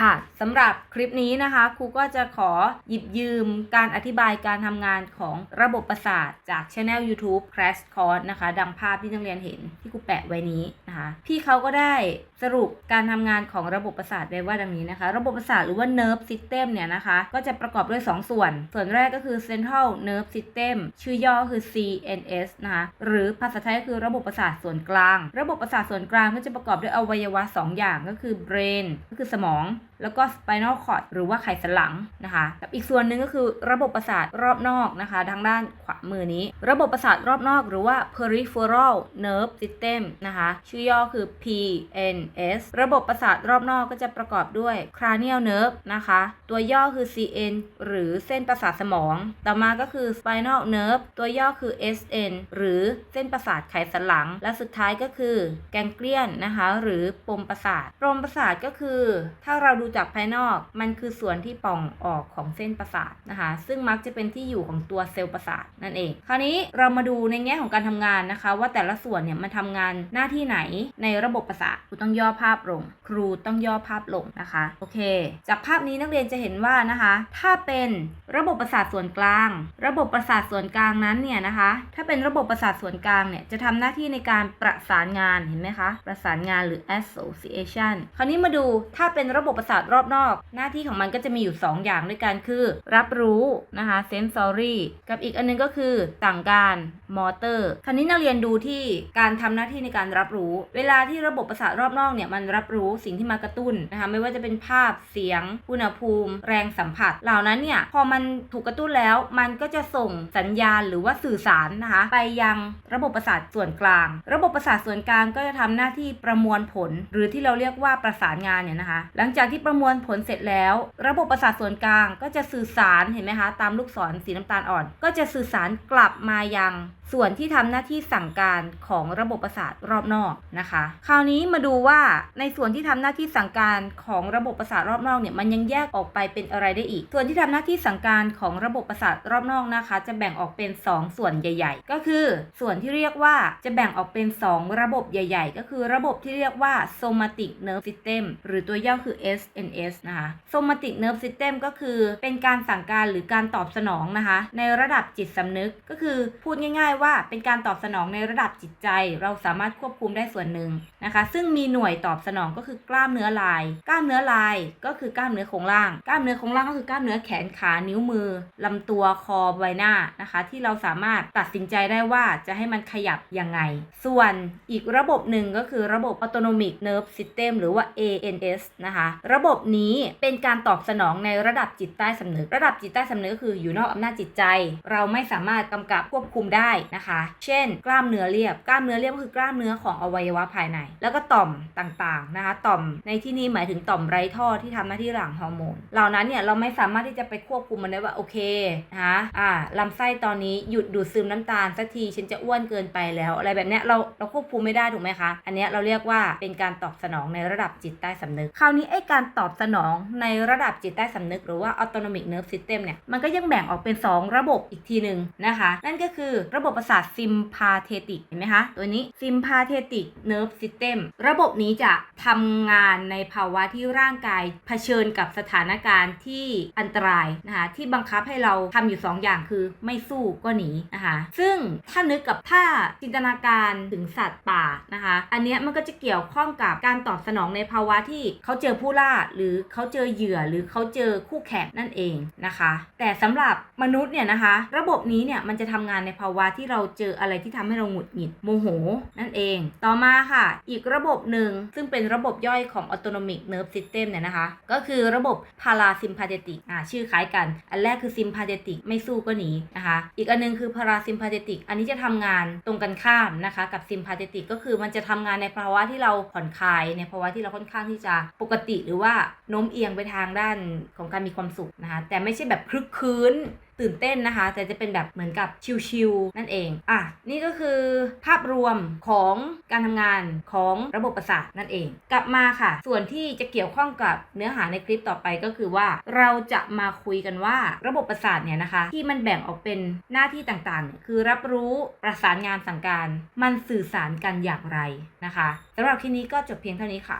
ค่ะสำหรับคลิปนี้นะคะ ครูก็จะขอหยิบยืมการอธิบายการทำงานของระบบประสาทจากช anel YouTube Crash Course นะคะ ดังภาพที่นักเรียนเห็นที่ครูแปะไว้นี้นะคะ พี่เขาก็ได้สรุปการทำงานของระบบประสาทไว้ว่าดังนี้นะคะ ระบบประสาทหรือว่า nerve system เนี่ยนะคะ ก็จะประกอบด้วย 2 ส่วน ส่วนแรกก็คือ central nerve system ชื่อย่อคือ CNS นะคะหรือภาษาไทยก็คือระบบประสาทส่วนกลาง ระบบประสาทส่วนกลางก็จะประกอบด้วยอวัยวะ 2 อย่างก็คือ brain ก็คือสมอง แล้วก็ spinal cord หรือว่าไขสันหลังนะคะกับอีกส่วนหนึ่งก็คือระบบประสาทรอบนอกนะคะทางด้านขวามือนี้ ระบบประสาทรอบนอกหรือว่า peripheral nerve system นะคะชื่อย่อคือ PNS ระบบประสาทรอบนอกก็จะประกอบด้วย cranial nerve นะคะ ตัวย่อคือ CN หรือเส้นประสาทสมอง ต่อมาก็คือ spinal nerve ตัวย่อคือ SN หรือเส้นประสาทไขสันหลัง และสุดท้ายก็คือ ganglion นะคะ หรือปมประสาทปมประสาทก็คือ ถ้าเราดูจากภายนอก มันคือส่วนที่ป่องออกของเส้นประสาทนะคะ ซึ่งมักจะเป็นที่อยู่ของตัวเซลล์ประสาทนั่นเอง คราวนี้เรามาดูในแง่ของการทำงานนะคะ ว่าแต่ละส่วนเนี่ยมันทำงานหน้าที่ไหนในระบบประสาทครูต้องย่อภาพลง ครูต้องย่อภาพลงนะคะโอเค จากภาพนี้นักเรียนจะเห็นว่านะคะ ถ้าเป็นระบบประสาทส่วนกลาง ระบบประสาทส่วนกลางนั้นเนี่ยนะคะ ถ้าเป็นระบบประสาทส่วนกลางเนี่ยจะทำหน้าที่ในการประสานงานเห็นไหมคะประสานงานหรือ association คราวนี้มาดูถ้าเป็นระบบประสาทรอบนอก หน้าที่ของมันก็จะมีอยู่ 2 อย่างด้วยกันคือ รับรู้นะคะ sensory กับอีกอันนึงก็คือสั่งการ motor คราวนี้นักเรียนดูที่การทำหน้าที่ในการรับรู้ เวลาที่ระบบประสาทรอบนอกเนี่ยมันรับรู้สิ่งที่มากระตุ้นนะคะไม่ว่าจะเป็นภาพเสียง อุณหภูมิ แรงสัมผัส เหล่านั้นเนี่ยพอมันถูกกระตุ้นแล้ว มันก็จะส่งสัญญาณหรือว่าสื่อสารนะคะไปยังระบบประสาทส่วนกลาง ระบบประสาทส่วนกลางก็จะทำหน้าที่ประมวลผล หรือที่เราเรียกว่าประสานงานเนี่ยนะคะ หลังจากที่ประมวลผลเสร็จแล้ว ระบบประสาทส่วนกลางก็จะสื่อสารเห็นไหมคะ ตามลูกศรสีน้ำตาลอ่อน ก็จะสื่อสารกลับมายัง ส่วนที่ทำหน้าที่สั่งการของระบบประสาทรอบนอกนะคะ คราวนี้มาดูว่าในส่วนที่ทำหน้าที่สั่งการของระบบประสาทรอบนอกเนี่ยมันยังแยกออกไปเป็นอะไรได้อีก ส่วนที่ทำหน้าที่สั่งการของระบบประสาทรอบนอกนะคะ จะแบ่งออกเป็น 2 ส่วนใหญ่ ๆ ก็คือ ส่วนที่เรียกว่าจะแบ่งออกเป็น 2 ระบบใหญ่ ๆ ก็คือระบบที่เรียกว่า somatic nerve system หรือตัวย่อคือ S SNS นะคะ somatic nerve system ก็คือเป็นการสั่งการหรือการตอบสนองนะคะ ในระดับจิตสำนึกก็คือพูดง่าย ๆ ว่าเป็นการตอบสนองในระดับจิตใจ เราสามารถควบคุมได้ส่วนหนึ่งนะคะ ซึ่งมีหน่วยตอบสนองก็คือกล้ามเนื้อลาย กล้ามเนื้อลายก็คือกล้ามเนื้อโครงล่าง กล้ามเนื้อโครงล่างก็คือกล้ามเนื้อแขนขานิ้วมือลำตัวคอใบหน้านะคะ ที่เราสามารถตัดสินใจได้ว่าจะให้มันขยับยังไง ส่วนอีกระบบหนึ่งก็คือระบบ autonomic nerve system หรือว่า ANS นะคะ ระบบบนี้เป็นการตอบสนองในระดับจิตใต้สำนึก ระดับจิตใต้สำนึกคืออยู่นอกอำนาจจิตใจ เราไม่สามารถกำกับควบคุมได้นะคะ เช่น กล้ามเนื้อเรียบ กล้ามเนื้อเรียบก็คือกล้ามเนื้อของอวัยวะภายใน แล้วก็ต่อมต่างๆนะคะ ต่อมในที่นี้หมายถึงต่อมไรท่อที่ทำหน้าที่หลั่งฮอร์โมน เหล่านั้นเนี่ยเราไม่สามารถที่จะไปควบคุมมันได้ว่าโอเคนะคะอ่าลำไส้ตอนนี้หยุดดูดซึมน้ำตาลสักทีฉันจะอ้วนเกินไปแล้ว อะไรแบบเนี้ยเราเราควบคุมไม่ได้ถูกไหมคะ อันเนี้ยเราเรียกว่าเป็นการตอบสนองในระดับจิตใต้สำนึก คราวนี้ไอ้การตอบสนองในระดับจิตใต้สำนึกหรือว่า autonomic nerve system เนี่ย มันก็ยังแบ่งออกเป็น 2 ระบบอีกทีหนึ่งนะคะ นั่นก็คือระบบประสาท sympathetic เห็นไหมคะ ตัวนี้ sympathetic nerve system ระบบนี้จะทำงานในภาวะที่ร่างกายเผชิญกับสถานการณ์ที่อันตรายนะคะ ที่บังคับให้เราทำอยู่ 2 อย่างคือไม่สู้ก็หนีนะคะซึ่งถ้านึกกับถ้าจินตนาการถึงสัตว์ป่านะคะ อันเนี้ยมันก็จะเกี่ยวข้องกับการตอบสนองในภาวะที่เขาเจอผู้ล่าหรือเขาเจอเหยื่อหรือเขาเจอคู่แข่งนั่นเองนะคะ แต่สำหรับมนุษย์เนี่ยนะคะ ระบบนี้เนี่ยมันจะทำงานในภาวะที่เราเจออะไรที่ทำให้เราหงุดหงิดโมโหนั่นเอง ต่อมาค่ะ อีกระบบหนึ่งซึ่งเป็นระบบย่อยของ autonomic nerve system เนี่ยนะคะ ก็คือระบบ parasympathetic อ่าชื่อคล้ายกัน อันแรกคือ sympathetic ไม่สู้ก็หนีนะคะ อีกอันนึงคือ parasympathetic อันนี้จะทำงานตรงกันข้ามนะคะกับ sympathetic ก็คือมันจะทำงานในภาวะที่เราผ่อนคลาย ในภาวะที่เราค่อนข้างที่จะปกติหรือว่าโน้มเอียงไปทางด้านของการมีความสุขนะคะแต่ไม่ใช่แบบคลึกครื้นตื่นเต้นนะคะ แต่จะเป็นแบบเหมือนกับชิลๆนั่นเองอะนี่ก็คือภาพรวมของการทำงานของระบบประสาทนั่นเอง กลับมาค่ะ ส่วนที่จะเกี่ยวข้องกับเนื้อหาในคลิปต่อไปก็คือว่า เราจะมาคุยกันว่าระบบประสาทเนี่ยนะคะ ที่มันแบ่งออกเป็นหน้าที่ต่างๆ คือรับรู้ประสานงานสั่งการ มันสื่อสารกันอย่างไรนะคะสำหรับคลิปนี้ก็จบเพียงเท่านี้ค่ะ